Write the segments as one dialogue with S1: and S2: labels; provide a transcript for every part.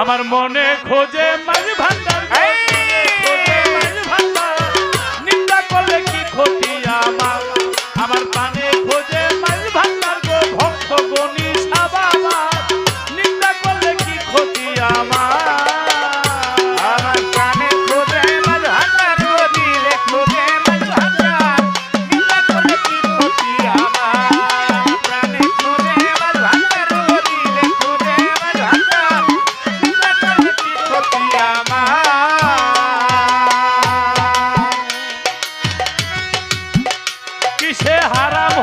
S1: আমার মনে খোঁজে মাঝ ভান্ডার আমার? পানে খোঁজে মাঝ ভান্ডার গো ভক্ত
S2: গণিত।
S1: সে হারাম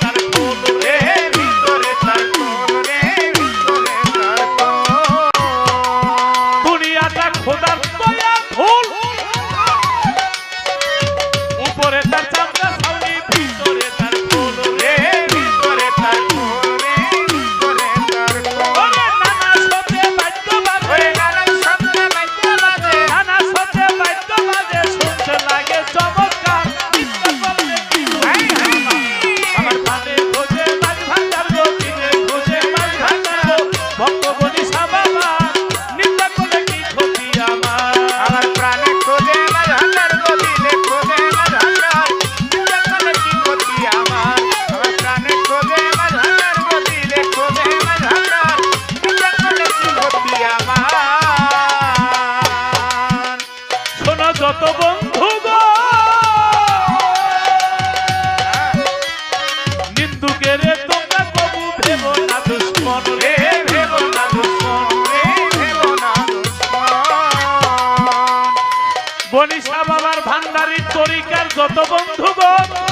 S1: তার কোন
S2: রে।
S1: আমেরিকার যত বন্ধুগণ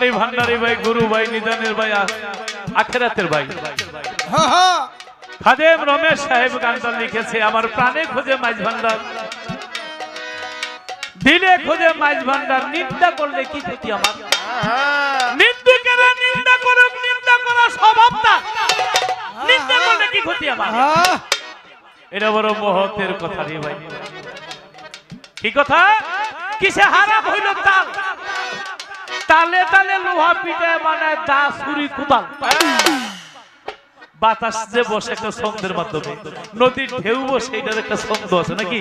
S1: ভাই ভান্ডারি ভাই গুরু ভাই নিদানের ভাই আখেরাতের ভাই। খাদেম রমেশ সাহেব গানটা লিখেছে আমার প্রাণে খুঁজে মাছ ভান্ডার। দিলে খুঁজে মাছ ভান্ডার নিন্দা করলে কি ক্ষতি আমার? নিন্দিকেরা নিন্দা করুক নিন্দা করা স্বভাব না। নিন্দা
S3: করলে কি ক্ষতি আমার?
S1: এটা বড় মহতের কথা রে ভাই। কি কথা? কিসে হারা হইল তার তালে তালে লোহা পিঠে মানে দা ছুরি কুদাল। বাতাস যে বসে একটা ছন্দের মাধ্যমে নদীর ঢেউ বসে এটার একটা ছন্দ আছে নাকি?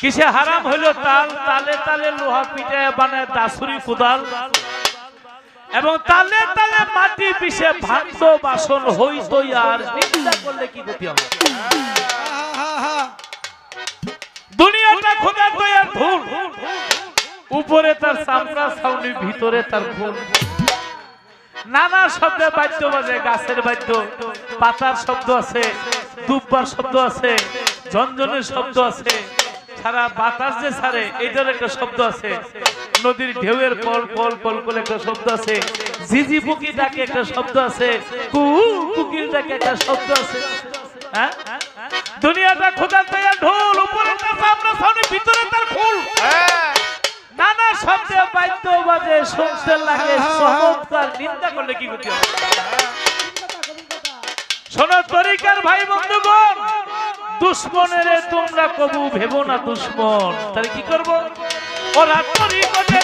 S1: কিসে হারাম হইল তাল? তালে তালে লোহা পিঠে মানে দাসুরি কুদাল। এবং তালে তালে মাটি পিষে ভাত বাসন হইত আর নিন্দা করলে কি ক্ষতি হবে? দুনিয়াটা খোদার দয়ার ধুল। উপরে তার চামড়া ছাউনি, ভিতরে তার ফুল নানা শব্দে বাদ্য বাজে, গাছের বাদ্য। পাতার শব্দ আছে, দুব্বার শব্দ আছে ঝনঝনের শব্দ আছে। সারা বাতাস যে ছাড়ে এইটার একটা শব্দ আছে। নদীর ঢেউয়ের কল কল কল কল একটা শব্দ আছে। ঝিঝি পুকি ডাকে একটা শব্দ আছে। কু কুকির ডাকে একটা শব্দ আছে। হ্যাঁ? দুনিয়াটা খোদার দয়ার ঢোল, উপরে তার চামড়া ছাউনি, ভিতরে তার ফুল নানা শব্দে বাদ্য বাজে শুনতে লাগে চমৎকার নিন্দা করলে কি করতে হবে? শোনো তরিকার ভাই বন্ধুগণ দুশ্মনের তোমরা কবু ভেবো না দুশ্মন। তাহলে কি করব? ওরা তরিকতে